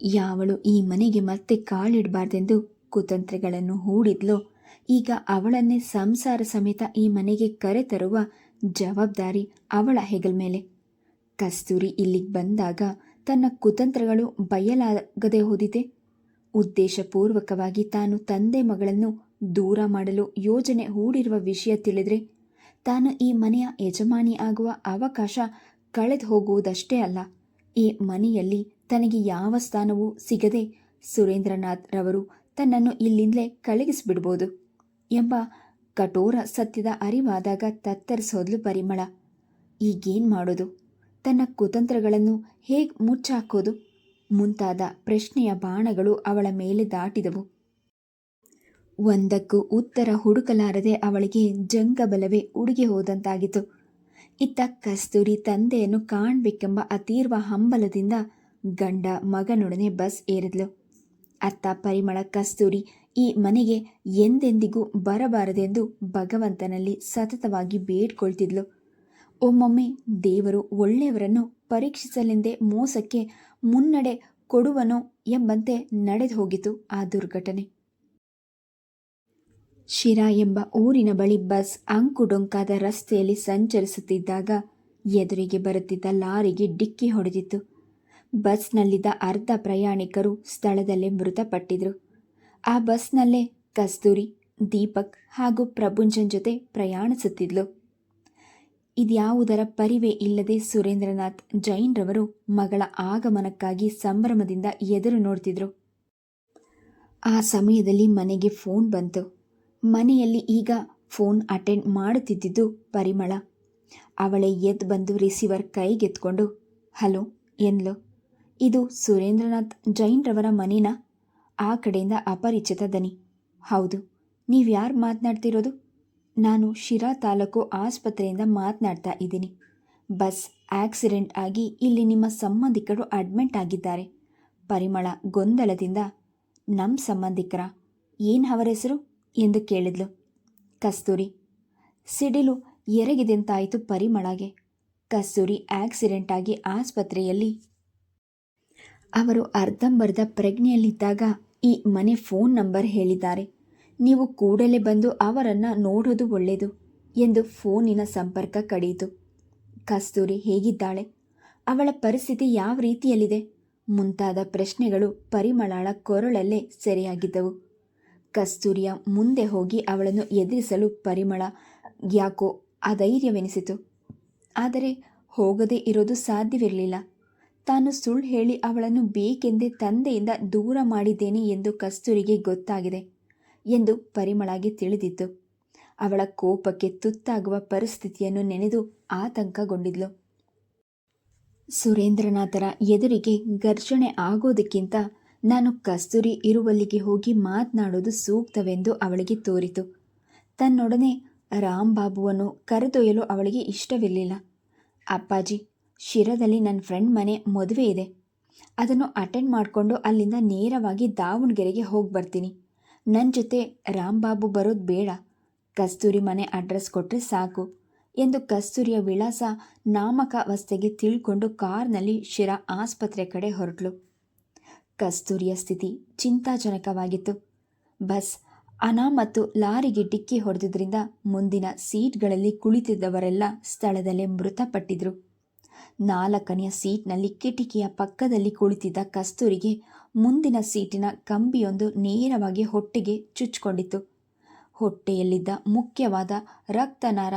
ಯಾವಳು ಈ ಮನೆಗೆ ಮತ್ತೆ ಕಾಲಿಡಬಾರ್ದೆಂದು ಕುತಂತ್ರಿಗಳನ್ನು ಹೂಡಿದ್ಲೋ, ಈಗ ಅವಳನ್ನೇ ಸಂಸಾರ ಸಮೇತ ಈ ಮನೆಗೆ ಕರೆತರುವ ಜವಾಬ್ದಾರಿ ಅವಳ ಹೆಗಲ ಮೇಲೆ. ಕಸ್ತೂರಿ ಇಲ್ಲಿಗೆ ಬಂದಾಗ ತನ್ನ ಕುತಂತ್ರಗಳು ಬಯಲಾಗದೆ ಹೋದಿತೆ. ಉದ್ದೇಶಪೂರ್ವಕವಾಗಿ ತಾನು ತಂದೆ ಮಗಳನ್ನು ದೂರ ಮಾಡಲು ಯೋಜನೆ ಹೂಡಿರುವ ವಿಷಯ ತಿಳಿದ್ರೆ, ತಾನು ಈ ಮನೆಯ ಯಜಮಾನಿ ಆಗುವ ಅವಕಾಶ ಕಳೆದು ಹೋಗುವುದಷ್ಟೇ ಅಲ್ಲ, ಈ ಮನೆಯಲ್ಲಿ ತನಗೆ ಯಾವ ಸ್ಥಾನವೂ ಸಿಗದೆ ಸುರೇಂದ್ರನಾಥ್ ರವರು ತನ್ನನ್ನು ಇಲ್ಲಿಂದಲೇ ಕಳಗಿಸ್ಬಿಡ್ಬೋದು ಎಂಬ ಕಠೋರ ಸತ್ಯದ ಅರಿವಾದಾಗ ತತ್ತರಿಸೋದ್ಲು ಪರಿಮಳ. ಈಗೇನು ಮಾಡೋದು? ತನ್ನ ಕುತಂತ್ರಗಳನ್ನು ಹೇಗೆ ಮುಚ್ಚಾಕೋದು? ಮುಂತಾದ ಪ್ರಶ್ನೆಯ ಬಾಣಗಳು ಅವಳ ಮೇಲೆ ದಾಟಿದವು. ಒಂದಕ್ಕೂ ಉತ್ತರ ಹುಡುಕಲಾರದೆ ಅವಳಿಗೆ ಜಂಗಬಲವೇ ಉಡುಗೆ ಹೋದಂತಾಗಿತು ಇತ್ತ ಕಸ್ತೂರಿ ತಂದೆಯನ್ನು ಕಾಣಬೇಕೆಂಬ ಅತೀರ್ವ ಹಂಬಲದಿಂದ ಗಂಡ ಮಗನೊಡನೆ ಬಸ್ ಏರಿದ್ಲು. ಅತ್ತ ಪರಿಮಳ ಕಸ್ತೂರಿ ಈ ಮನೆಗೆ ಎಂದೆಂದಿಗೂ ಬರಬಾರದೆಂದು ಭಗವಂತನಲ್ಲಿ ಸತತವಾಗಿ ಬೇಡ್ಕೊಳ್ತಿದ್ಲು. ಒಮ್ಮೊಮ್ಮೆ ದೇವರು ಒಳ್ಳೆಯವರನ್ನು ಪರೀಕ್ಷಿಸಲೆಂದೇ ಮೋಸಕ್ಕೆ ಮುನ್ನಡೆ ಕೊಡುವನೋ ಎಂಬಂತೆ ನಡೆದು ಹೋಗಿತು ಆ ದುರ್ಘಟನೆ. ಶಿರಾ ಎಂಬ ಊರಿನ ಬಳಿ ಬಸ್ ಅಂಕುಡೊಂಕಾದ ರಸ್ತೆಯಲ್ಲಿ ಸಂಚರಿಸುತ್ತಿದ್ದಾಗ ಎದುರಿಗೆ ಬರುತ್ತಿದ್ದ ಲಾರಿಗೆ ಡಿಕ್ಕಿ ಹೊಡೆದಿತ್ತು. ಬಸ್ನಲ್ಲಿದ್ದ ಅರ್ಧ ಪ್ರಯಾಣಿಕರು ಸ್ಥಳದಲ್ಲೇ ಮೃತಪಟ್ಟಿದ್ರು. ಆ ಬಸ್ನಲ್ಲೇ ಕಸ್ತೂರಿ, ದೀಪಕ್ ಹಾಗೂ ಪ್ರಭುಂಜನ್ ಜೊತೆ ಪ್ರಯಾಣಿಸುತ್ತಿದ್ಲು. ಇದ್ಯಾವುದರ ಪರಿವೆ ಇಲ್ಲದೆ ಸುರೇಂದ್ರನಾಥ್ ಜೈನ್ರವರು ಮಗಳ ಆಗಮನಕ್ಕಾಗಿ ಸಂಭ್ರಮದಿಂದ ಎದುರು ನೋಡ್ತಿದ್ರು. ಆ ಸಮಯದಲ್ಲಿ ಮನೆಗೆ ಫೋನ್ ಬಂತು. ಮನೆಯಲ್ಲಿ ಈಗ ಫೋನ್ ಅಟೆಂಡ್ ಮಾಡುತ್ತಿದ್ದಿದ್ದು ಪರಿಮಳ. ಅವಳೇ ಎದ್ದು ಬಂದು ರಿಸೀವರ್ ಕೈಗೆತ್ಕೊಂಡು, ಹಲೋ ಎನ್ಲು ಇದು ಸುರೇಂದ್ರನಾಥ್ ಜೈನ್ರವರ ಮನೇನ? ಆ ಕಡೆಯಿಂದ ಅಪರಿಚಿತ ದನಿ. ಹೌದು, ನೀವು ಯಾರು ಮಾತನಾಡ್ತಿರೋದು? ನಾನು ಶಿರಾ ತಾಲೂಕು ಆಸ್ಪತ್ರೆಯಿಂದ ಮಾತನಾಡ್ತಾ ಇದ್ದೀನಿ. ಬಸ್ ಆಕ್ಸಿಡೆಂಟ್ ಆಗಿ ಇಲ್ಲಿ ನಿಮ್ಮ ಸಂಬಂಧಿಕರು ಅಡ್ಮಿಟ್ ಆಗಿದ್ದಾರೆ. ಪರಿಮಳ ಗೊಂದಲದಿಂದ ನಮ್ಮ ಸಂಬಂಧಿಕರ. ಏನು ಅವರ ಹೆಸರು? ಎಂದು ಕೇಳಿದ್ಲು. ಕಸ್ತೂರಿ. ಸಿಡಿಲು ಎರಗಿದೆಂತಾಯಿತು ಪರಿಮಳಗೆ. ಕಸ್ತೂರಿ ಆಕ್ಸಿಡೆಂಟ್ ಆಗಿ ಆಸ್ಪತ್ರೆಯಲ್ಲಿ ಅವರು ಅರ್ಧಂಬರ್ಧ ಪ್ರಜ್ಞೆಯಲ್ಲಿದ್ದಾಗ ಈ ಮನೆ ಫೋನ್ ನಂಬರ್ ಹೇಳಿದ್ದಾರೆ. ನೀವು ಕೂಡಲೇ ಬಂದು ಅವರನ್ನು ನೋಡೋದು ಒಳ್ಳೆಯದು ಎಂದು ಫೋನಿನ ಸಂಪರ್ಕ ಕಡಿಯಿತು. ಕಸ್ತೂರಿ ಹೇಗಿದ್ದಾಳೆ? ಅವಳ ಪರಿಸ್ಥಿತಿ ಯಾವ ರೀತಿಯಲ್ಲಿದೆ? ಮುಂತಾದ ಪ್ರಶ್ನೆಗಳು ಪರಿಮಳಾಳ ಕೊರಳಲ್ಲೇ ಸೆರೆಯಾಗಿದ್ದವು. ಕಸ್ತೂರಿಯ ಮುಂದೆ ಹೋಗಿ ಅವಳನ್ನು ಎದುರಿಸಲು ಪರಿಮಳ ಯಾಕೋ ಅಧೈರ್ಯವೆನಿಸಿತು. ಆದರೆ ಹೋಗದೇ ಇರೋದು ಸಾಧ್ಯವಿರಲಿಲ್ಲ. ತಾನು ಸುಳ್ಳು ಹೇಳಿ ಅವಳನ್ನು ಬೇಕೆಂದೇ ತಂದೆಯಿಂದ ದೂರ ಮಾಡಿದ್ದೇನೆ ಎಂದು ಕಸ್ತೂರಿಗೆ ಗೊತ್ತಾಗಿದೆ ಎಂದು ಪರಿಮಳಾಗಿ ತಿಳಿದಿತ್ತು. ಅವಳ ಕೋಪಕ್ಕೆ ತುತ್ತಾಗುವ ಪರಿಸ್ಥಿತಿಯನ್ನು ನೆನೆದು ಆತಂಕಗೊಂಡಿದ್ಲು. ಸುರೇಂದ್ರನಾಥರ ಎದುರಿಗೆ ಘರ್ಷಣೆ ಆಗೋದಕ್ಕಿಂತ ನಾನು ಕಸ್ತೂರಿ ಇರುವಲ್ಲಿಗೆ ಹೋಗಿ ಮಾತನಾಡೋದು ಸೂಕ್ತವೆಂದು ಅವಳಿಗೆ ತೋರಿತು. ತನ್ನೊಡನೆ ರಾಮ್ಬಾಬುವನ್ನು ಕರೆದೊಯ್ಯಲು ಅವಳಿಗೆ ಇಷ್ಟವಿರಲಿಲ್ಲ. ಅಪ್ಪಾಜಿ ಶಿರದಲ್ಲಿ ನನ್ನ ಫ್ರೆಂಡ್ ಮನೆ ಮದುವೆ ಇದೆ. ಅದನ್ನು ಅಟೆಂಡ್ ಮಾಡಿಕೊಂಡು ಅಲ್ಲಿಂದ ನೇರವಾಗಿ ದಾವಣಗೆರೆಗೆ ಹೋಗಿ ಬರ್ತೀನಿ. ನನ್ನ ಜೊತೆ ರಾಂಬಾಬು ಬರೋದು ಬೇಡ. ಕಸ್ತೂರಿ ಮನೆ ಅಡ್ರೆಸ್ ಕೊಟ್ಟರೆ ಸಾಕು ಎಂದು ಕಸ್ತೂರಿಯ ವಿಳಾಸ ನಾಮಕಾವಸ್ಥೆಗೆ ತಿಳ್ಕೊಂಡು ಕಾರ್ನಲ್ಲಿ ಶಿರಾ ಆಸ್ಪತ್ರೆ ಕಡೆ ಹೊರಟಳು ಕಸ್ತೂರಿಯ ಸ್ಥಿತಿ ಚಿಂತಾಜನಕವಾಗಿತ್ತು. ಬಸ್ ಅನಾ ಮತ್ತು ಲಾರಿಗೆ ಡಿಕ್ಕಿ ಹೊಡೆದಿದ್ದರಿಂದ ಮುಂದಿನ ಸೀಟ್ಗಳಲ್ಲಿ ಕುಳಿತಿದ್ದವರೆಲ್ಲ ಸ್ಥಳದಲ್ಲೇ ಮೃತಪಟ್ಟಿದ್ರು. ನಾಲ್ಕನೆಯ ಸೀಟ್ನಲ್ಲಿ ಕಿಟಕಿಯ ಪಕ್ಕದಲ್ಲಿ ಕುಳಿತಿದ್ದ ಕಸ್ತೂರಿಗೆ ಮುಂದಿನ ಸೀಟಿನ ಕಂಬಿಯೊಂದು ನೇರವಾಗಿ ಹೊಟ್ಟೆಗೆ ಚುಚ್ಚಿಕೊಂಡಿತು ಹೊಟ್ಟೆಯಲ್ಲಿದ್ದ ಮುಖ್ಯವಾದ ರಕ್ತನಾರ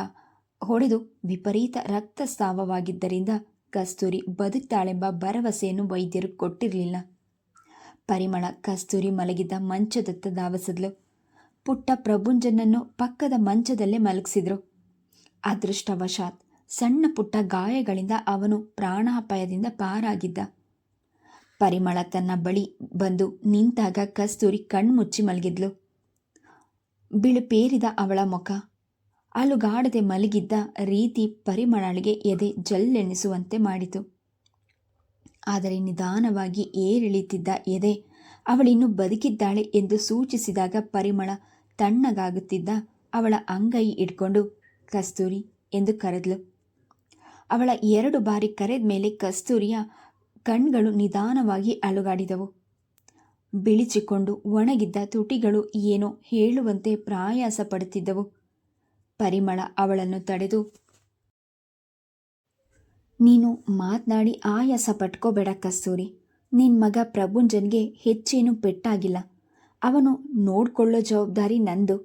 ಹೊಡೆದು ವಿಪರೀತ ರಕ್ತಸ್ರಾವವಾಗಿದ್ದರಿಂದ ಕಸ್ತೂರಿ ಬದುಕ್ತಾಳೆಂಬ ಭರವಸೆಯನ್ನು ವೈದ್ಯರು ಕೊಟ್ಟಿರಲಿಲ್ಲ. ಪರಿಮಳ ಕಸ್ತೂರಿ ಮಲಗಿದ್ದ ಮಂಚದತ್ತ ಧಾವಿಸಿದ್ಲು. ಪುಟ್ಟ ಪ್ರಭುಂಜನನ್ನು ಪಕ್ಕದ ಮಂಚದಲ್ಲೇ ಮಲಗಿಸಿದ್ರು. ಅದೃಷ್ಟವಶಾತ್ ಸಣ್ಣ ಪುಟ್ಟ ಗಾಯಗಳಿಂದ ಅವನು ಪ್ರಾಣಾಪಾಯದಿಂದ ಪಾರಾಗಿದ್ದ. ಪರಿಮಳ ತನ್ನ ಬಳಿ ಬಂದು ನಿಂತಾಗ ಕಸ್ತೂರಿ ಕಣ್ಮುಚ್ಚಿ ಮಲಗಿದ್ಲು. ಬಿಳುಪೇರಿದ ಅವಳ ಮುಖ, ಅಲುಗಾಡದೆ ಮಲಗಿದ್ದ ರೀತಿ ಪರಿಮಳಳಿಗೆ ಎದೆ ಜಲ್ಲೆಣಿಸುವಂತೆ ಮಾಡಿತು. ಆದರೆ ನಿಧಾನವಾಗಿ ಏರಿಳಿತಿದ್ದ ಎದೆ ಅವಳಿನ್ನು ಬದುಕಿದ್ದಾಳೆ ಎಂದು ಸೂಚಿಸಿದಾಗ ಪರಿಮಳ ತಣ್ಣಗಾಗುತ್ತಿದ್ದ ಅವಳ ಅಂಗೈ ಇಟ್ಕೊಂಡು ಕಸ್ತೂರಿ ಎಂದು ಕರೆದ್ಲು. ಅವಳ ಎರಡು ಬಾರಿ ಕರೆದ ಮೇಲೆ ಕಸ್ತೂರಿಯ ಕಣ್ಗಳು ನಿಧಾನವಾಗಿ ಅಲುಗಾಡಿದವು. ಬಿಳಿಚಿಕೊಂಡು ಒಣಗಿದ್ದ ತುಟಿಗಳು ಏನೋ ಹೇಳುವಂತೆ ಪ್ರಾಯಾಸ ಪಡುತ್ತಿದ್ದವು. ಪರಿಮಳ ಅವಳನ್ನು ತಡೆದು, ನೀನು ಮಾತನಾಡಿ ಆಯಾಸ ಪಟ್ಕೋಬೇಡ ಕಸ್ತೂರಿ. ನಿನ್ನ ಮಗ ಪ್ರಭುಂಜನ್ಗೆ ಹೆಚ್ಚೇನು ಪೆಟ್ಟಾಗಿಲ್ಲ. ಅವನು ನೋಡ್ಕೊಳ್ಳೋ ಜವಾಬ್ದಾರಿ ನಂದು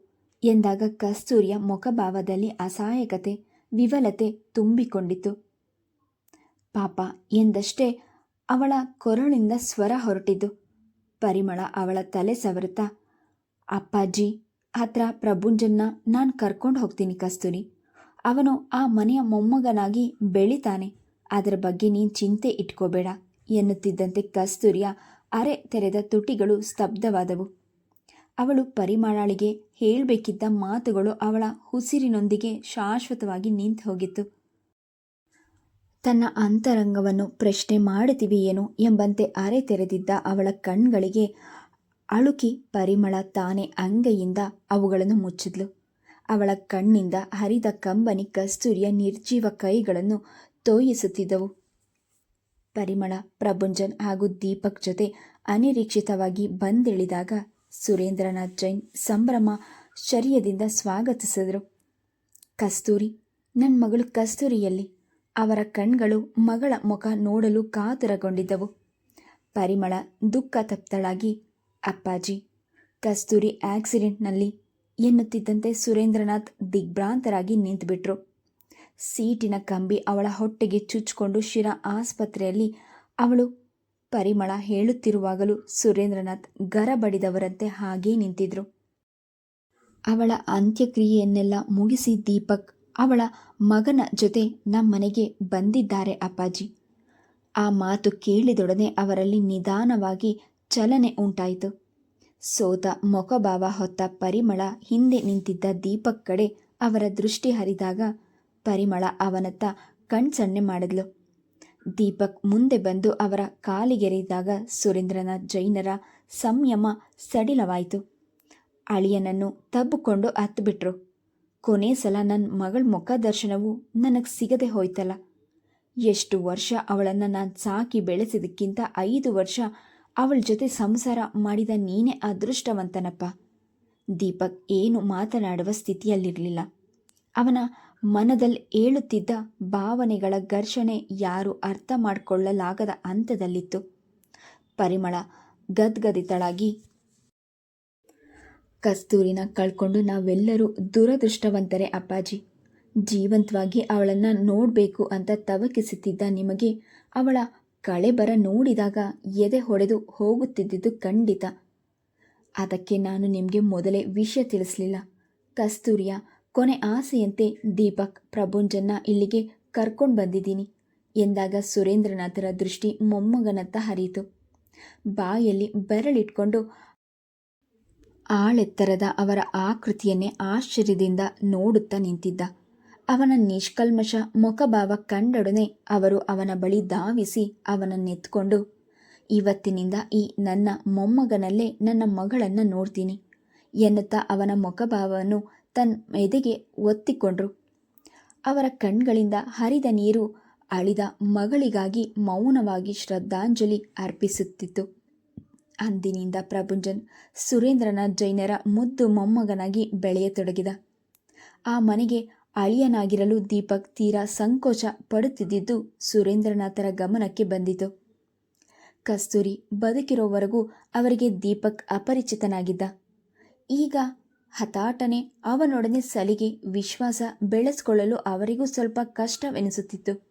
ಎಂದಾಗ ಕಸ್ತೂರಿಯ ಮುಖಭಾವದಲ್ಲಿ ಅಸಹಾಯಕತೆ ವಿವಲತೆ ತುಂಬಿಕೊಂಡಿತು. ಪಾಪ, ಎಂದಷ್ಟೇ ಅವಳ ಕೊರಳಿಂದ ಸ್ವರ ಹೊರಟಿದ್ದು ಪರಿಮಳ ಅವಳ ತಲೆ ಸವರುತ್ತಾ, ಅಪ್ಪಾಜಿ, ಹತ್ರ ಪ್ರಭುಂಜನ್ನ ನಾನು ಕರ್ಕೊಂಡು ಹೋಗ್ತೀನಿ ಕಸ್ತೂರಿ. ಅವನು ಆ ಮನೆಯ ಮೊಮ್ಮಗನಾಗಿ ಬೆಳಿತಾನೆ. ಅದರ ಬಗ್ಗೆ ನೀನು ಚಿಂತೆ ಇಟ್ಕೋಬೇಡ, ಎನ್ನುತ್ತಿದ್ದಂತೆ ಕಸ್ತೂರಿಯ ಅರೆ ತೆರೆದ ತುಟಿಗಳು ಸ್ತಬ್ಧವಾದವು. ಅವಳು ಪರಿಮಳಾಳಿಗೆ ಹೇಳಬೇಕಿದ್ದ ಮಾತುಗಳು ಅವಳ ಉಸಿರಿನೊಂದಿಗೆ ಶಾಶ್ವತವಾಗಿ ನಿಂತು ಹೋಗಿತ್ತು. ತನ್ನ ಅಂತರಂಗವನ್ನು ಪ್ರಶ್ನೆ ಮಾಡುತ್ತಿವೆಯೇನೋ ಎಂಬಂತೆ ಅರೆ ತೆರೆದಿದ್ದ ಅವಳ ಕಣ್ಗಳಿಗೆ ಅಳುಕಿ ಪರಿಮಳ ತಾನೇ ಅಂಗೈಯಿಂದ ಅವುಗಳನ್ನು ಮುಚ್ಚಿದ್ಲು. ಅವಳ ಕಣ್ಣಿಂದ ಹರಿದ ಕಂಬನಿ ಕಸ್ತೂರಿಯ ನಿರ್ಜೀವ ಕೈಗಳನ್ನು ತೋಯಿಸುತ್ತಿದ್ದವು. ಪರಿಮಳ, ಪ್ರಭುಂಜನ್ ಹಾಗೂ ದೀಪಕ್ ಜೊತೆ ಅನಿರೀಕ್ಷಿತವಾಗಿ ಬಂದಿಳಿದಾಗ ಸುರೇಂದ್ರನಾಥ್ ಜೈನ್ ಸಂಭ್ರಮ ಶರ್ಯದಿಂದ ಸ್ವಾಗತಿಸಿದರು. ಕಸ್ತೂರಿ ನನ್ನ ಮಗಳು ಕಸ್ತೂರಿಯಲ್ಲಿ. ಅವರ ಕಣ್ಗಳು ಮಗಳ ಮುಖ ನೋಡಲು ಕಾತುರಗೊಂಡಿದ್ದವು. ಪರಿಮಳ ದುಃಖ ತಪ್ತಳಾಗಿ, ಅಪ್ಪಾಜಿ, ಕಸ್ತೂರಿ ಆಕ್ಸಿಡೆಂಟ್ನಲ್ಲಿ ಎನ್ನುತ್ತಿದ್ದಂತೆ ಸುರೇಂದ್ರನಾಥ್ ದಿಗ್ಭ್ರಾಂತರಾಗಿ ನಿಂತುಬಿಟ್ರು. ಸೀಟಿನ ಕಂಬಿ ಅವಳ ಹೊಟ್ಟೆಗೆ ಚುಚ್ಚಿಕೊಂಡು ಶಿರಾ ಆಸ್ಪತ್ರೆಯಲ್ಲಿ ಅವಳು ಪರಿಮಳ ಹೇಳುತ್ತಿರುವಾಗಲೂ ಸುರೇಂದ್ರನಾಥ್ ಗರಬಡಿದವರಂತೆ ಹಾಗೇ ನಿಂತಿದ್ರು. ಅವಳ ಅಂತ್ಯಕ್ರಿಯೆಯನ್ನೆಲ್ಲ ಮುಗಿಸಿ ದೀಪಕ್ ಅವಳ ಮಗನ ಜೊತೆ ನಮ್ಮನೆಗೆ ಬಂದಿದ್ದಾರೆ ಅಪ್ಪಾಜಿ. ಆ ಮಾತು ಕೇಳಿದೊಡನೆ ಅವರಲ್ಲಿ ನಿಧಾನವಾಗಿ ಚಲನೆ ಉಂಟಾಯಿತು. ಸೋತ ಮೊಖಭಾವ ಹೊತ್ತ ಪರಿಮಳ ಹಿಂದೆ ನಿಂತಿದ್ದ ದೀಪಕ್ ಕಡೆ ಅವರ ದೃಷ್ಟಿ ಹರಿದಾಗ ಪರಿಮಳ ಅವನತ್ತ ಕಣ್ಸಣ್ಣೆ ಮಾಡಿದ್ಲು. ದೀಪಕ್ ಮುಂದೆ ಬಂದು ಅವರ ಕಾಲಿಗೆರೆದಾಗ ಸುರೇಂದ್ರನ ಜೈನರ ಸಂಯಮ ಸಡಿಲವಾಯಿತು. ಅಳಿಯನನ್ನು ತಬ್ಬಿಕೊಂಡು ಹತ್ತುಬಿಟ್ರು ಕೊನೆ ಸಲ ನನ್ನ ಮಗಳ ಮುಖ ದರ್ಶನವು ನನಗೆ ಸಿಗದೆ ಹೋಯ್ತಲ್ಲ. ಎಷ್ಟು ವರ್ಷ ಅವಳನ್ನು ನಾನು ಸಾಕಿ ಬೆಳೆಸಿದಕ್ಕಿಂತ ಐದು ವರ್ಷ ಅವಳ ಜೊತೆ ಸಂಸಾರ ಮಾಡಿದ ನೀನೇ ಅದೃಷ್ಟವಂತನಪ್ಪ. ದೀಪಕ್ ಏನು ಮಾತನಾಡುವ ಸ್ಥಿತಿಯಲ್ಲಿರಲಿಲ್ಲ. ಅವನ ಮನದಲ್ಲಿ ಏಳುತ್ತಿದ್ದ ಭಾವನೆಗಳ ಘರ್ಷಣೆ ಯಾರು ಅರ್ಥ ಮಾಡಿಕೊಳ್ಳಲಾಗದ ಹಂತದಲ್ಲಿತ್ತು. ಪರಿಮಳ ಗದ್ಗದಿತಳಾಗಿ, ಕಸ್ತೂರಿನ ಕಳ್ಕೊಂಡು ನಾವೆಲ್ಲರೂ ದುರದೃಷ್ಟವಂತರೇ ಅಪ್ಪಾಜಿ. ಜೀವಂತವಾಗಿ ಅವಳನ್ನು ನೋಡಬೇಕು ಅಂತ ತವಕಿಸುತ್ತಿದ್ದ ನಿಮಗೆ ಅವಳ ಕಳೆಬರ ನೋಡಿದಾಗ ಎದೆ ಹೊಡೆದು ಹೋಗುತ್ತಿದ್ದುದು ಖಂಡಿತ. ಅದಕ್ಕೆ ನಾನು ನಿಮಗೆ ಮೊದಲೇ ವಿಷಯ ತಿಳಿಸಲಿಲ್ಲ. ಕಸ್ತೂರಿಯ ಕೊನೆ ಆಸೆಯಂತೆ ದೀಪಕ್ ಪ್ರಭುಂಜನ್ನ ಇಲ್ಲಿಗೆ ಕರ್ಕೊಂಡು ಬಂದಿದ್ದೀನಿ. ಎಂದಾಗ ಸುರೇಂದ್ರನಾಥರ ದೃಷ್ಟಿ ಮೊಮ್ಮಗನತ್ತ ಹರಿಯಿತು. ಬಾಯಲ್ಲಿ ಬೆರಳಿಟ್ಕೊಂಡು ಆಳೆತ್ತರದ ಅವರ ಆಕೃತಿಯನ್ನೇ ಆಶ್ಚರ್ಯದಿಂದ ನೋಡುತ್ತಾ ನಿಂತಿದ್ದ. ಅವನ ನಿಷ್ಕಲ್ಮಶ ಮುಖಭಾವ ಕಂಡೊಡನೆ ಅವರು ಅವನ ಬಳಿ ಧಾವಿಸಿ ಅವನನ್ನೆತ್ಕೊಂಡು ಇವತ್ತಿನಿಂದ ಈ ನನ್ನ ಮೊಮ್ಮಗನಲ್ಲೇ ನನ್ನ ಮಗಳನ್ನು ನೋಡ್ತೀನಿ ಎನ್ನುತ್ತಾ ಅವನ ಮುಖಭಾವವನ್ನು ತನ್ನ ಎದೆಗೆ ಒತ್ತಿಕೊಂಡ್ರು. ಅವರ ಕಣ್ಗಳಿಂದ ಹರಿದ ನೀರು ಅಳಿದ ಮಗಳಿಗಾಗಿ ಮೌನವಾಗಿ ಶ್ರದ್ಧಾಂಜಲಿ ಅರ್ಪಿಸುತ್ತಿತ್ತು. ಅಂದಿನಿಂದ ಪ್ರಭುಂಜನ್ ಸುರೇಂದ್ರನ ಜೈನರ ಮುದ್ದು ಮೊಮ್ಮಗನಾಗಿ ಬೆಳೆಯತೊಡಗಿದ. ಆ ಮನೆಗೆ ಅಳಿಯನಾಗಿರಲು ದೀಪಕ್ ತೀರಾ ಸಂಕೋಚ ಪಡುತ್ತಿದ್ದುದು ಸುರೇಂದ್ರನಾಥರ ಗಮನಕ್ಕೆ ಬಂದಿತು. ಕಸ್ತೂರಿ ಬದುಕಿರೋವರೆಗೂ ಅವರಿಗೆ ದೀಪಕ್ ಅಪರಿಚಿತನಾಗಿದ್ದ. ಈಗ ಹತಾಟನೆ ಅವನೊಡನೆ ಸಲಿಗೆ ವಿಶ್ವಾಸ ಬೆಳೆಸಿಕೊಳ್ಳಲು ಅವರಿಗೂ ಸ್ವಲ್ಪ ಕಷ್ಟವೆನಿಸುತ್ತಿತ್ತು.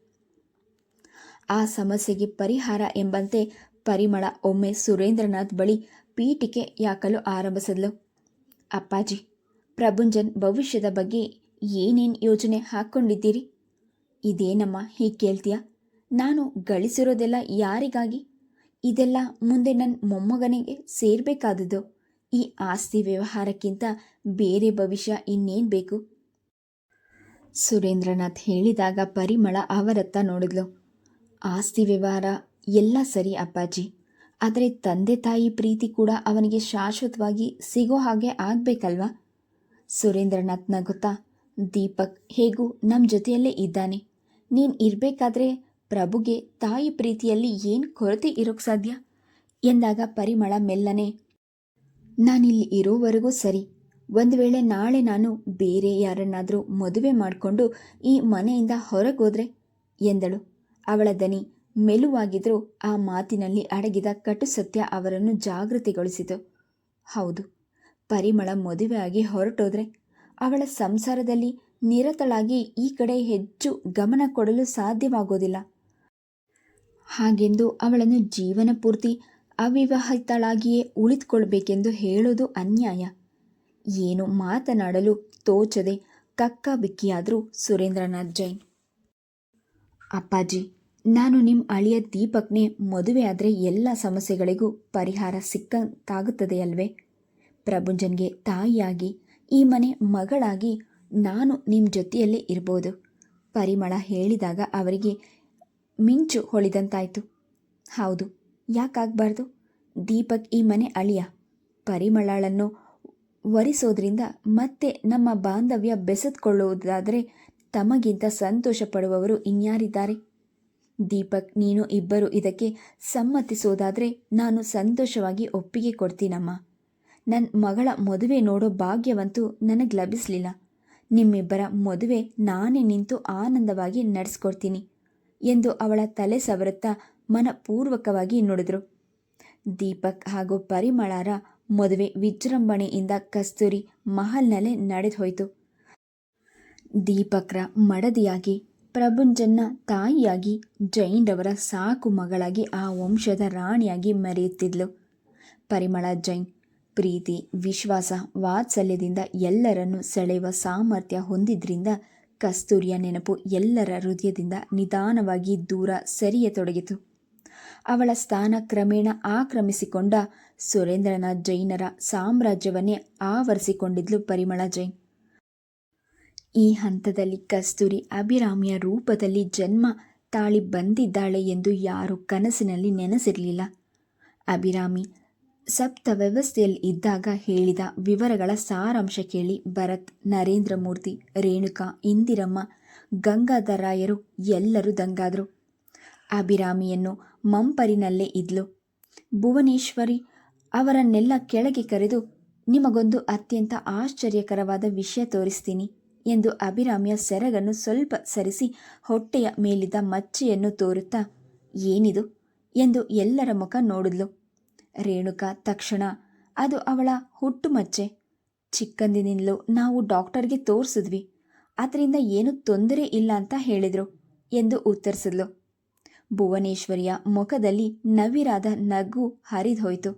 ಆ ಸಮಸ್ಯೆಗೆ ಪರಿಹಾರ ಎಂಬಂತೆ ಪರಿಮಳ ಒಮ್ಮೆ ಸುರೇಂದ್ರನಾಥ್ ಬಳಿ ಪೀಠಿಕೆ ಯಾಕಲು ಆರಂಭಿಸಿದ್ಲು. ಅಪ್ಪಾಜಿ, ಪ್ರಭುಂಜನ್ ಭವಿಷ್ಯದ ಬಗ್ಗೆ ಏನೇನು ಯೋಜನೆ ಹಾಕ್ಕೊಂಡಿದ್ದೀರಿ? ಇದೇನಮ್ಮ, ಹೀಗೆ ಕೇಳ್ತೀಯಾ? ನಾನು ಗಳಿಸಿರೋದೆಲ್ಲ ಯಾರಿಗಾಗಿ? ಇದೆಲ್ಲ ಮುಂದೆ ನನ್ನ ಮೊಮ್ಮಗನಿಗೆ ಸೇರಬೇಕಾದದ್ದು. ಈ ಆಸ್ತಿ ವ್ಯವಹಾರಕ್ಕಿಂತ ಬೇರೆ ಭವಿಷ್ಯ ಇನ್ನೇನು ಬೇಕು? ಸುರೇಂದ್ರನಾಥ್ ಹೇಳಿದಾಗ ಪರಿಮಳ ಅವರತ್ತ ನೋಡಿದ್ಲು. ಆಸ್ತಿ ವ್ಯವಹಾರ ಎಲ್ಲ ಸರಿ ಅಪ್ಪಾಜಿ. ಆದರೆ ತಂದೆ ತಾಯಿ ಪ್ರೀತಿ ಕೂಡ ಅವನಿಗೆ ಶಾಶ್ವತವಾಗಿ ಸಿಗೋ ಹಾಗೆ ಆಗಬೇಕಲ್ವಾ? ಸುರೇಂದ್ರನಾಥ್ ನಗುತ್ತಾ, ದೀಪಕ್ ಹೇಗೂ ನಮ್ಮ ಜೊತೆಯಲ್ಲೇ ಇದ್ದಾನೆ. ನೀನು ಇರಬೇಕಾದ್ರೆ ಪ್ರಭುಗೆ ತಾಯಿ ಪ್ರೀತಿಯಲ್ಲಿ ಏನು ಕೊರತೆ ಇರೋಕ್ಕೆ ಸಾಧ್ಯ? ಎಂದಾಗ ಪರಿಮಳ ಮೆಲ್ಲನೆ ನಾನಿಲ್ಲಿ ಇರೋವರೆಗೂ ಸರಿ. ಒಂದು ವೇಳೆ ನಾಳೆ ನಾನು ಬೇರೆ ಯಾರನ್ನಾದರೂ ಮದುವೆ ಮಾಡಿಕೊಂಡು ಈ ಮನೆಯಿಂದ ಹೊರಗೋದ್ರೆ? ಎಂದಳು. ಅವಳ ದನಿ ಮೆಲುವಾಗಿದ್ದರೂ ಆ ಮಾತಿನಲ್ಲಿ ಅಡಗಿದ ಕಟು ಸತ್ಯ ಅವರನ್ನು ಜಾಗೃತಿಗೊಳಿಸಿತು. ಹೌದು, ಪರಿಮಳ ಮದುವೆಯಾಗಿ ಹೊರಟೋದ್ರೆ? ಅವಳ ಸಂಸಾರದಲ್ಲಿ ನಿರತಳಾಗಿ ಈ ಕಡೆ ಹೆಚ್ಚು ಗಮನ ಕೊಡಲು ಸಾಧ್ಯವಾಗೋದಿಲ್ಲ. ಹಾಗೆಂದು ಅವಳನ್ನು ಜೀವನ ಪೂರ್ತಿ ಅವಿವಾಹಿತಳಾಗಿಯೇ ಉಳಿದುಕೊಳ್ಬೇಕೆಂದು ಹೇಳೋದು ಅನ್ಯಾಯ. ಏನು ಮಾತನಾಡಲು ತೋಚದೆ ಕಕ್ಕ ಬಿಕ್ಕಿಯಾದರೂ ಸುರೇಂದ್ರನಾಥ್ ಜೈನ್. ಅಪ್ಪಾಜಿ, ನಾನು ನಿಮ್ಮ ಅಳಿಯ ದೀಪಕ್ನೇ ಮದುವೆ ಆದರೆ ಎಲ್ಲ ಸಮಸ್ಯೆಗಳಿಗೂ ಪರಿಹಾರ ಸಿಕ್ಕಂತಾಗುತ್ತದೆಯಲ್ವೇ? ಪ್ರಭುಂಜನ್ಗೆ ತಾಯಿಯಾಗಿ, ಈ ಮನೆ ಮಗಳಾಗಿ ನಾನು ನಿಮ್ಮ ಜೊತೆಯಲ್ಲೇ ಇರ್ಬೋದು. ಪರಿಮಳ ಹೇಳಿದಾಗ ಅವರಿಗೆ ಮಿಂಚು ಹೊಳಿದಂತಾಯಿತು. ಹೌದು ಯಾಕಾಗಬಾರ್ದು? ದೀಪಕ್ ಈ ಮನೆ ಅಳಿಯ. ಪರಿಮಳಾಳನ್ನು ವರಿಸೋದ್ರಿಂದ ಮತ್ತೆ ನಮ್ಮ ಬಾಂಧವ್ಯ ಬೆಸೆದುಕೊಳ್ಳುವುದಾದರೆ ತಮಗಿಂತ ಸಂತೋಷ ಪಡುವವರು ಇನ್ಯಾರಿದ್ದಾರೆ? ದೀಪಕ್, ನೀನು ಇಬ್ಬರು ಇದಕ್ಕೆ ಸಮ್ಮತಿಸೋದಾದರೆ ನಾನು ಸಂತೋಷವಾಗಿ ಒಪ್ಪಿಗೆ ಕೊಡ್ತೀನಮ್ಮ. ನನ್ನ ಮಗಳ ಮದುವೆ ನೋಡೋ ಭಾಗ್ಯವಂತೂ ನನಗೆ ಲಭಿಸಲಿಲ್ಲ. ನಿಮ್ಮಿಬ್ಬರ ಮದುವೆ ನಾನೇ ನಿಂತು ಆನಂದವಾಗಿ ನಡೆಸ್ಕೊಡ್ತೀನಿ ಎಂದು ಅವಳ ತಲೆ ಸವರುತ್ತಾ ಮನಪೂರ್ವಕವಾಗಿ ನೋಡಿದರು. ದೀಪಕ್ ಹಾಗೂ ಪರಿಮಳರ ಮದುವೆ ವಿಜೃಂಭಣೆಯಿಂದ ಕಸ್ತೂರಿ ಮಹಲ್ನಲ್ಲೇ ನಡೆದು ಹೋಯಿತು ದೀಪಕ್ರ ಮಡದಿಯಾಗಿ ಪ್ರಭುಂಜನ್ನ ತಾಯಿಯಾಗಿ ಜೈನ್ರವರ ಸಾಕು ಮಗಳಾಗಿ ಆ ವಂಶದ ರಾಣಿಯಾಗಿ ಮೆರೆಯುತ್ತಿದ್ಲು. ಪರಿಮಳ, ಜೈನ್ ಪ್ರೀತಿ, ವಿಶ್ವಾಸ, ವಾತ್ಸಲ್ಯದಿಂದ ಎಲ್ಲರನ್ನು ಸೆಳೆಯುವ ಸಾಮರ್ಥ್ಯ ಹೊಂದಿದ್ರಿಂದ ಕಸ್ತೂರಿಯ ನೆನಪು ಎಲ್ಲರ ಹೃದಯದಿಂದ ನಿಧಾನವಾಗಿ ದೂರ ಸರಿಯತೊಡಗಿತು. ಅವಳ ಸ್ಥಾನ ಕ್ರಮೇಣ ಆಕ್ರಮಿಸಿಕೊಂಡ ಸುರೇಂದ್ರನಾಥ್ ಜೈನರ ಸಾಮ್ರಾಜ್ಯವನ್ನೇ ಆವರಿಸಿಕೊಂಡಿದ್ಲು ಪರಿಮಳ ಜೈನ್. ಈ ಹಂತದಲ್ಲಿ ಕಸ್ತೂರಿ ಅಭಿರಾಮಿಯ ರೂಪದಲ್ಲಿ ಜನ್ಮ ತಾಳಿ ಬಂದಿದ್ದಾಳೆ ಎಂದು ಯಾರು ಕನಸಿನಲ್ಲಿ ನೆನೆಸಿರಲಿಲ್ಲ. ಅಭಿರಾಮಿ ಸಪ್ತ ವ್ಯವಸ್ಥೆಯಲ್ಲಿ ಇದ್ದಾಗ ಹೇಳಿದ ವಿವರಗಳ ಸಾರಾಂಶ ಕೇಳಿ ಭರತ್ ನರೇಂದ್ರ ಮೂರ್ತಿ ರೇಣುಕಾ, ಇಂದಿರಮ್ಮ ಗಂಗಾಧರಾಯರು ಎಲ್ಲರೂ ದಂಗಾದರು. ಅಭಿರಾಮಿಯನ್ನು ಮಂಪರಿನಲ್ಲೇ ಇದ್ಲು. ಭುವನೇಶ್ವರಿ ಅವರನ್ನೆಲ್ಲ ಕೆಳಗೆ ಕರೆದು, ನಿಮಗೊಂದು ಅತ್ಯಂತ ಆಶ್ಚರ್ಯಕರವಾದ ವಿಷಯ ತೋರಿಸ್ತೀನಿ ಎಂದು ಅಭಿರಾಮಿಯ ಸೆರಗನ್ನು ಸ್ವಲ್ಪ ಸರಿಸಿ ಹೊಟ್ಟೆಯ ಮೇಲಿದ್ದ ಮಚ್ಚೆಯನ್ನು ತೋರುತ್ತಾ, ಏನಿದು? ಎಂದು ಎಲ್ಲರ ಮುಖ ನೋಡಿದ್ಲು. ರೇಣುಕಾ, ತಕ್ಷಣ, ಅದು ಅವಳ ಹುಟ್ಟು ಮಚ್ಚೆ. ಚಿಕ್ಕಂದಿನಿಂದಲೂ ನಾವು ಡಾಕ್ಟರ್ಗೆ ತೋರಿಸಿದ್ವಿ. ಅದರಿಂದ ಏನು ತೊಂದರೆ ಇಲ್ಲ ಅಂತ ಹೇಳಿದರು ಎಂದು ಉತ್ತರಿಸಿದ್ಲು. ಭುವನೇಶ್ವರಿಯ ಮುಖದಲ್ಲಿ ನವಿರಾದ ನಗು ಹರಿದೋಯ್ತು.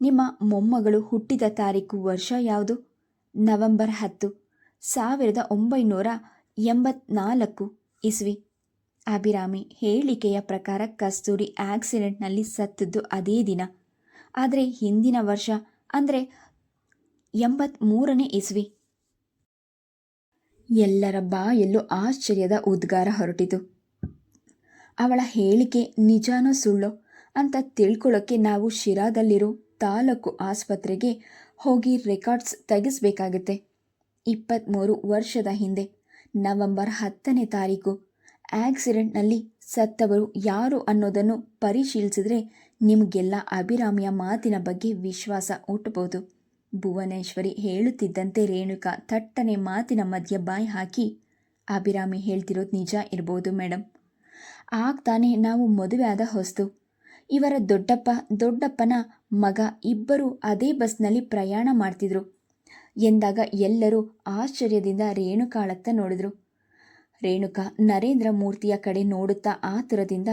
ನಿಮ್ಮ ಮೊಮ್ಮಗಳು ಹುಟ್ಟಿದ ತಾರೀಕು ವರ್ಷ ಯಾವುದು? ನವೆಂಬರ್ ಹತ್ತು, ಸಾವಿರದ ಒಂಬೈನೂರ ಎಂಬತ್ನಾಲ್ಕು ಇಸ್ವಿ. ಅಭಿರಾಮಿ ಹೇಳಿಕೆಯ ಪ್ರಕಾರ ಕಸ್ತೂರಿ ಆಕ್ಸಿಡೆಂಟ್ನಲ್ಲಿ ಸತ್ತದ್ದು ಅದೇ ದಿನ. ಆದರೆ ಹಿಂದಿನ ವರ್ಷ ಅಂದರೆ ಎಂಬತ್ಮೂರನೇ ಇಸ್ವಿ. ಎಲ್ಲರ ಬಾಯಲ್ಲೂ ಆಶ್ಚರ್ಯದ ಉದ್ಗಾರ ಹೊರಟಿತು. ಅವಳ ಹೇಳಿಕೆ ನಿಜಾನೋ ಸುಳ್ಳೋ ಅಂತ ತಿಳ್ಕೊಳ್ಳೋಕ್ಕೆ ನಾವು ಶಿರಾದಲ್ಲಿರೋ ತಾಲೂಕು ಆಸ್ಪತ್ರೆಗೆ ಹೋಗಿ ರೆಕಾರ್ಡ್ಸ್ ತೆಗೆಸಬೇಕಾಗತ್ತೆ. ಇಪ್ಪತ್ತ್ಮೂರು ವರ್ಷದ ಹಿಂದೆ ನವೆಂಬರ್ ಹತ್ತನೇ ತಾರೀಕು ಆಕ್ಸಿಡೆಂಟ್ನಲ್ಲಿ ಸತ್ತವರು ಯಾರು ಅನ್ನೋದನ್ನು ಪರಿಶೀಲಿಸಿದ್ರೆ ನಿಮಗೆಲ್ಲ ಅಭಿರಾಮಿಯ ಮಾತಿನ ಬಗ್ಗೆ ವಿಶ್ವಾಸ ಹುಟ್ಟಬಹುದು. ಭುವನೇಶ್ವರಿ ಹೇಳುತ್ತಿದ್ದಂತೆ ರೇಣುಕಾ ಥಟ್ಟನೆ ಮಾತಿನ ಮಧ್ಯ ಬಾಯಿ ಹಾಕಿ, ಅಭಿರಾಮಿ ಹೇಳ್ತಿರೋದು ನಿಜ ಇರ್ಬೋದು ಮೇಡಮ್ ಆಗ ನಾವು ಮದುವೆ ಹೊಸ್ತು. ಇವರ ದೊಡ್ಡಪ್ಪ, ದೊಡ್ಡಪ್ಪನ ಮಗ ಇಬ್ಬರು ಅದೇ ಬಸ್ನಲ್ಲಿ ಪ್ರಯಾಣ ಮಾಡ್ತಿದ್ರು. ಎಂದಾಗ ಎಲ್ಲರೂ ಆಶ್ಚರ್ಯದಿಂದ ರೇಣುಕಾಳತ್ತ ನೋಡಿದ್ರು. ರೇಣುಕಾ, ನರೇಂದ್ರ ಮೂರ್ತಿಯ ಕಡೆ ನೋಡುತ್ತಾ ಆತುರದಿಂದ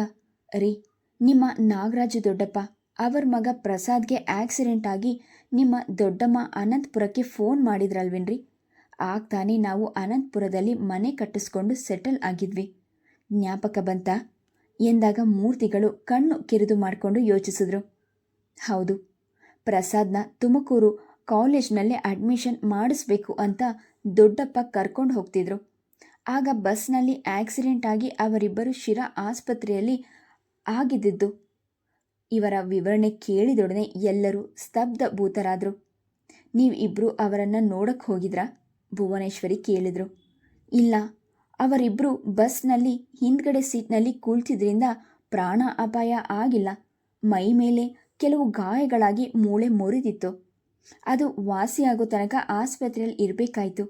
ರೀ, ನಿಮ್ಮ ನಾಗರಾಜ ದೊಡ್ಡಪ್ಪ, ಅವರ ಮಗ ಪ್ರಸಾದ್ಗೆ ಆಕ್ಸಿಡೆಂಟ್ ಆಗಿ ನಿಮ್ಮ ದೊಡ್ಡಮ್ಮ ಅನಂತಪುರಕ್ಕೆ ಫೋನ್ ಮಾಡಿದ್ರಲ್ವೇನ್ರಿ? ಆಗ್ತಾನೆ ತಾನೇ ನಾವು ಅನಂತಪುರದಲ್ಲಿ ಮನೆ ಕಟ್ಟಿಸ್ಕೊಂಡು ಸೆಟಲ್ ಆಗಿದ್ವಿ. ಜ್ಞಾಪಕ ಬಂತ? ಎಂದಾಗ ಮೂರ್ತಿಗಳು ಕಣ್ಣು ಕಿರಿದು ಮಾಡಿಕೊಂಡು ಯೋಚಿಸಿದ್ರು. ಹೌದು, ಪ್ರಸಾದ್ನ ತುಮಕೂರು ಕಾಲೇಜ್ನಲ್ಲೇ ಅಡ್ಮಿಷನ್ ಮಾಡಿಸ್ಬೇಕು ಅಂತ ದೊಡ್ಡಪ್ಪ ಕರ್ಕೊಂಡು ಹೋಗ್ತಿದ್ರು. ಆಗ ಬಸ್ನಲ್ಲಿ ಆಕ್ಸಿಡೆಂಟ್ ಆಗಿ ಅವರಿಬ್ಬರು ಶಿರಾ ಆಸ್ಪತ್ರೆಯಲ್ಲಿ ಆಗಿದ್ದಿದ್ದು. ಇವರ ವಿವರಣೆ ಕೇಳಿದೊಡನೆ ಎಲ್ಲರೂ ಸ್ತಬ್ಧಭೂತರಾದರು. ನೀವು ಇಬ್ಬರು ಅವರನ್ನು ನೋಡಕ್ಕೆ ಹೋಗಿದ್ರಾ? ಭುವನೇಶ್ವರಿ ಕೇಳಿದರು. ಇಲ್ಲ ಅವರಿಬ್ಬರು ಬಸ್ನಲ್ಲಿ ಹಿಂದ್ಗಡೆ ಸೀಟ್ನಲ್ಲಿ ಕುಳಿತಿದ್ರಿಂದ ಪ್ರಾಣ ಅಪಾಯ ಆಗಿಲ್ಲ. ಮೈ ಮೇಲೆ ಕೆಲವು ಗಾಯಗಳಾಗಿ ಮೂಳೆ ಮುರಿದಿತ್ತು. ಅದು ವಾಸಿಯಾಗೋ ತನಕ ಆಸ್ಪತ್ರೆಯಲ್ಲಿ ಇರಬೇಕಾಯ್ತು.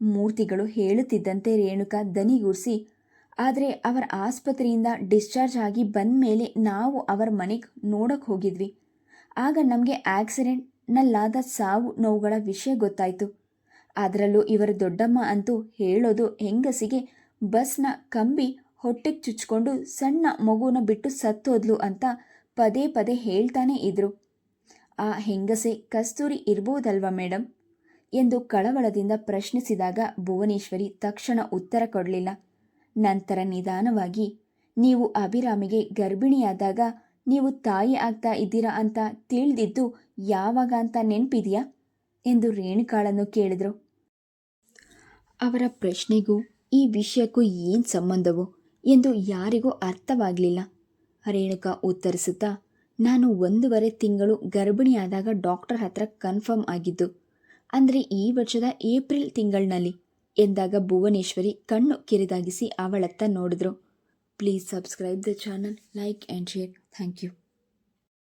ಮೂರ್ತಿಗಳು ಹೇಳುತ್ತಿದ್ದಂತೆ ರೇಣುಕಾ ದನಿಗೂಡಿಸಿ, ಆದರೆ ಅವರ ಆಸ್ಪತ್ರೆಯಿಂದ ಡಿಸ್ಚಾರ್ಜ್ ಆಗಿ ಬಂದ ಮೇಲೆ ನಾವು ಅವರ ಮನೆಗೆ ನೋಡಕ್ಕೆ ಹೋಗಿದ್ವಿ. ಆಗ ನಮಗೆ ಆಕ್ಸಿಡೆಂಟ್ನಲ್ಲಾದ ಸಾವು ನೋವುಗಳ ವಿಷಯ ಗೊತ್ತಾಯಿತು. ಅದರಲ್ಲೂ ಇವರ ದೊಡ್ಡಮ್ಮ ಅಂತೂ ಹೇಳೋದು ಹೆಂಗಸಿಗೆ ಬಸ್ನ ಕಂಬಿ ಹೊಟ್ಟೆಗೆ ಚುಚ್ಕೊಂಡು ಸಣ್ಣ ಮಗುನ ಬಿಟ್ಟು ಸತ್ತೋದ್ಲು ಅಂತ ಪದೇ ಪದೇ ಹೇಳ್ತಾನೇ ಇದ್ರು. ಆ ಹೆಂಗಸೆ ಕಸ್ತೂರಿ ಇರ್ಬೋದಲ್ವಾ ಮೇಡಮ್ ಎಂದು ಕಳವಳದಿಂದ ಪ್ರಶ್ನಿಸಿದಾಗ ಭುವನೇಶ್ವರಿ ತಕ್ಷಣ ಉತ್ತರ ಕೊಡಲಿಲ್ಲ. ನಂತರ ನಿಧಾನವಾಗಿ, ನೀವು ಅಭಿರಾಮಿಗೆ ಗರ್ಭಿಣಿಯಾದಾಗ ನೀವು ತಾಯಿ ಆಗ್ತಾ ಇದ್ದೀರಾ ಅಂತ ತಿಳಿದಿದ್ದು ಯಾವಾಗ ಅಂತ ನೆನಪಿದೆಯಾ? ಎಂದು ರೇಣುಕಾಳನ್ನು ಕೇಳಿದರು. ಅವರ ಪ್ರಶ್ನೆಗೂ ಈ ವಿಷಯಕ್ಕೂ ಏನು ಸಂಬಂಧವೋ ಎಂದು ಯಾರಿಗೂ ಅರ್ಥವಾಗಲಿಲ್ಲ. ರೇಣುಕಾ ಉತ್ತರಿಸುತ್ತಾ, ನಾನು ಒಂದೂವರೆ ತಿಂಗಳು ಗರ್ಭಿಣಿಯಾದಾಗ ಡಾಕ್ಟರ್ ಹತ್ರ ಕನ್ಫರ್ಮ್ ಆಗಿದ್ದು, ಅಂದರೆ ಈ ವರ್ಷದ ಏಪ್ರಿಲ್ ತಿಂಗಳಿನಲ್ಲಿ, ಎಂದಾಗ ಭುವನೇಶ್ವರಿ ಕಣ್ಣು ಕಿರಿದಾಗಿಸಿ ಅವಳತ್ತ ನೋಡಿದ್ರು. Please subscribe the channel, like and share. Thank you.